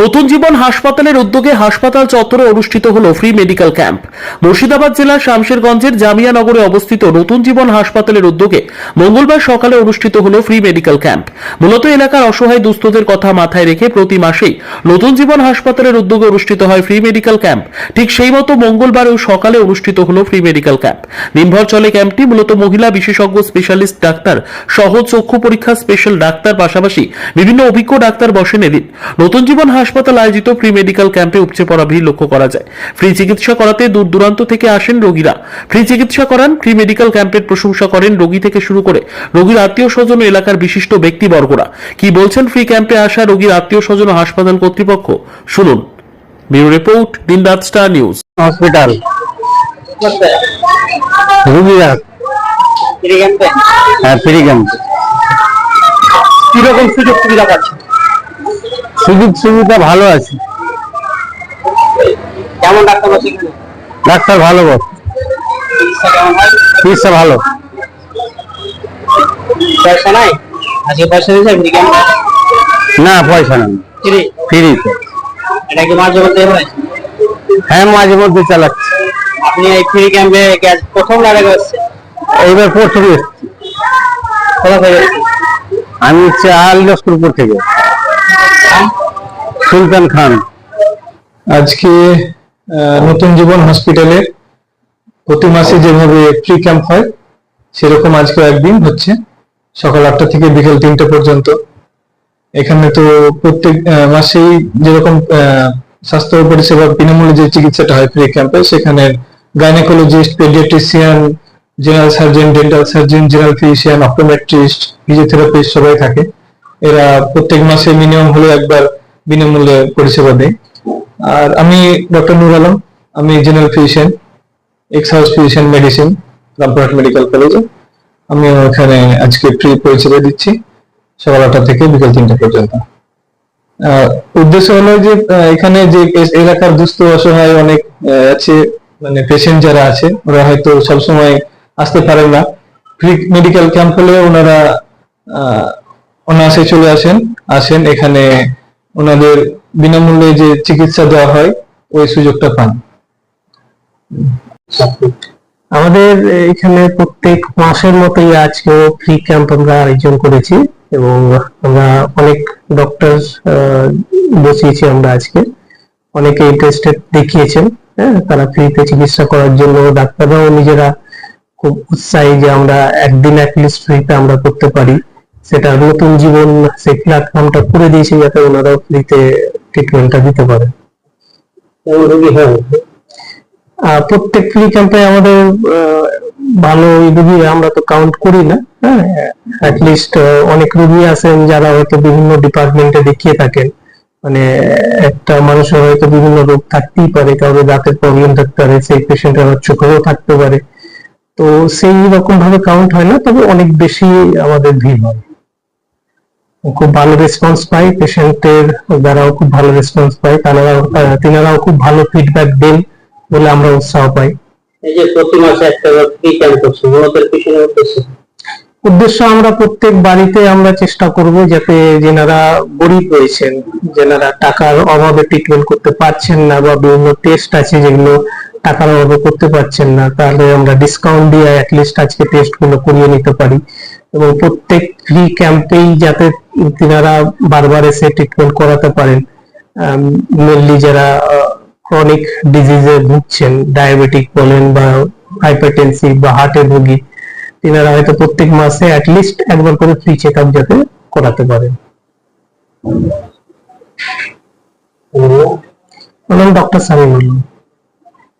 নতুন জীবন হাসপাতালের উদ্যোগে হাসপাতাল চত্বরে অনুষ্ঠিত হলো ফ্রি মেডিকেল ক্যাম্প। মুর্শিদাবাদ জেলার শামশেরগঞ্জের জামিয়ানগরে অবস্থিত নতুন জীবন হাসপাতালের উদ্যোগে মঙ্গলবার সকালে অনুষ্ঠিত হলো ফ্রি মেডিকেল ক্যাম্প। মূলত এলাকার অসহায় দুস্থদের কথা মাথায় রেখে প্রতি মাসেই নতুন জীবন হাসপাতালের উদ্যোগে অনুষ্ঠিত হয় ফ্রি মেডিকেল ক্যাম্প। ঠিক সেই মতো মঙ্গলবারেও সকালে অনুষ্ঠিত হলো ফ্রি মেডিকেল ক্যাম্প। দিনভর চলে ক্যাম্পটি মূলত মহিলা বিশেষজ্ঞ স্পেশালিস্ট ডাক্তার সহ চক্ষু পরীক্ষা স্পেশাল ডাক্তার পাশাপাশি বিভিন্ন অভিজ্ঞ ডাক্তার বসেন এদিন। নতুন জীবন হাসপাতাল আয়োজিত ফ্রি মেডিকেল ক্যাম্পে উপচে পড়া ভিড় লক্ষ্য করা যায়। ফ্রি চিকিৎসা করাতে দূর দূরান্ত থেকে আসেন রোগীরা। ফ্রি চিকিৎসা করান ফ্রি মেডিকেল ক্যাম্পের প্রশংসা করেন রোগী থেকে শুরু করে রোগীর আত্মীয় স্বজন এলাকার বিশিষ্ট ব্যক্তিবর্গরা। কি বলছেন ফ্রি ক্যাম্পে আসা রোগীর আত্মীয় স্বজন ও হাসপাতাল কর্তৃপক্ষ? শুনুন। ব্যুরো রিপোর্ট দিনরাত স্টার নিউজ। হসপিটাল। রুগীরা। হ্যাঁ ফ্রি ক্যাম্প। কীরকম সুযোগ সুবিধা পাচ্ছে সুযোগ সুবিধা ভালো আছে। কেমন ডাক্তার ডাক্তার ভালো বস চিকিৎসা ভালো। পয়সা নাই? আজকে পয়সা দিয়েছে না পয়সা নেই। ফ্রি? এটা কি মাঝে মধ্যে হয়? মাঝে মধ্যে চালাচ্ছি। আপনি এই ফ্রি ক্যাম্পে প্রথম লাগে আসছে? এইবার প্রথম এসেছি। আমি হচ্ছে আলিদাসপুরপুর থেকে। সুলতান খান। আজকে নতুন জীবন হসপিটালে প্রতি মাসে যেভাবে ফ্রি ক্যাম্প হয়, সেরকম আজকে একদিন হচ্ছে। সকাল আটটা থেকে বিকেল তিনটা পর্যন্ত। এখানে তো প্রত্যেক মাসেই যেরকম স্বাস্থ্য পরিষেবা বিনামূল্যে যে চিকিৎসাটা হয় ফ্রি ক্যাম্পে সেখানে gynaecologist paediatrician general surgeon dental surgeon general physician optometrist physiotherapist সবাই থাকে। এরা প্রত্যেক মাসে মিনিমাম হলে একবার বিনামূল্যে পরিষেবা দেয়। আর আমি ডক্টর নুর আলম, আমি general physician ex house physician medicine Rampurhat medical কলেজে আমি ওখানে আজকে ফ্রি পরিষেবা দিচ্ছি সকাল আটটা থেকে বিকেল তিনটা পর্যন্ত। উদ্দেশ্য হলো যে এখানে যে এলাকার দুস্থ অসহায় অনেক আছে মানে পেশেন্ট যারা আছে, ওরা হয়তো সবসময় আসতে পারেন না। ফ্রি মেডিকেল ক্যাম্প হলে ওনারা অনায়াসে চলে আসেন আসেন এখানে ওনাদের বিনামূল্যে যে চিকিৎসা দেওয়া হয়, ওই সুযোগটা পান। আমাদের এখানে প্রত্যেক মাসের মতোই আজকেও ফ্রি ক্যাম্প আমরা আয়োজন করেছি এবং আমরা অনেক ডক্টর বসিয়েছি আমরা আজকে। অনেকে ইন্টারেস্টেড দেখিয়েছেন হ্যাঁ তারা ফ্রিতে চিকিৎসা করার জন্য। ডাক্তাররাও নিজেরা খুব উৎসাহী যে আমরা একদিন অ্যাটলিস্ট ফ্রিতে আমরা করতে পারি। সেটা নতুন জীবন সেই প্ল্যাটফর্মটা করে দিয়েছে যাতে ওনারাও ফ্রিতে ট্রিটমেন্টটা দিতে পারে। হয়। প্রত্যেক ফ্রি ক্যাম্পে আমাদের ভালো রুগী আমরা তো কাউন্ট করি না হ্যাঁ? অ্যাটলিস্ট অনেক রুগী আছেন যারা হয়তো বিভিন্ন ডিপার্টমেন্টে দেখিয়ে থাকেন। মানে একটা মানুষের হয়তো বিভিন্ন রোগ থাকতেই পারে কারোর দাঁতের প্রবলেম থাকতে পারে সেই পেশেন্টের চোখেও থাকতে পারে। তো সেই রকম ভাবে কাউন্ট হয় না তবে অনেক বেশি আমাদের ভিড় হয়। খুব ভালো রেসপন্স পাই। পেশেন্টের দ্বারাও খুব ভালো রেসপন্স পাই। তারাও আহ, তিনারাও খুব ভালো ফিডব্যাক দেন বলে আমরা উৎসাহ পাই। এই যে প্রতি মাসে একটা ফ্রি ক্যাম্প করছে মূলত পিছনে উদ্দেশ্য? উদ্দেশ্য আমরা প্রত্যেক বাড়িতে আমরা চেষ্টা করব যাতে যেনারা গরিব রয়েছেন যেনারা টাকার অভাবে ট্রিটমেন্ট করতে পারছেন না বা বিভিন্ন টেস্ট আছে যেগুলো টাকার অভাবে করতে পারছেন না তাহলে আমরা ডিসকাউন্ট দিয়ে অ্যাটলিস্ট আজকে টেস্টগুলো করিয়ে নিতে পারি। এবং প্রত্যেক ফ্রি ক্যাম্পেই যাতে তিনারা বারবার এসে ট্রিটমেন্ট করাতে পারেন মেনলি যারা ক্রনিক ডিজিজে ভুগছেন ডায়াবেটিক বলেন বা হাইপারটেনসিভ বা হার্টের রোগী তিনারা হয়তো প্রত্যেক মাসে অ্যাটলিস্ট একবার করে ফ্রি চেক আপ যাতে করাতে পারেন। ডক্টর সামিম আলম।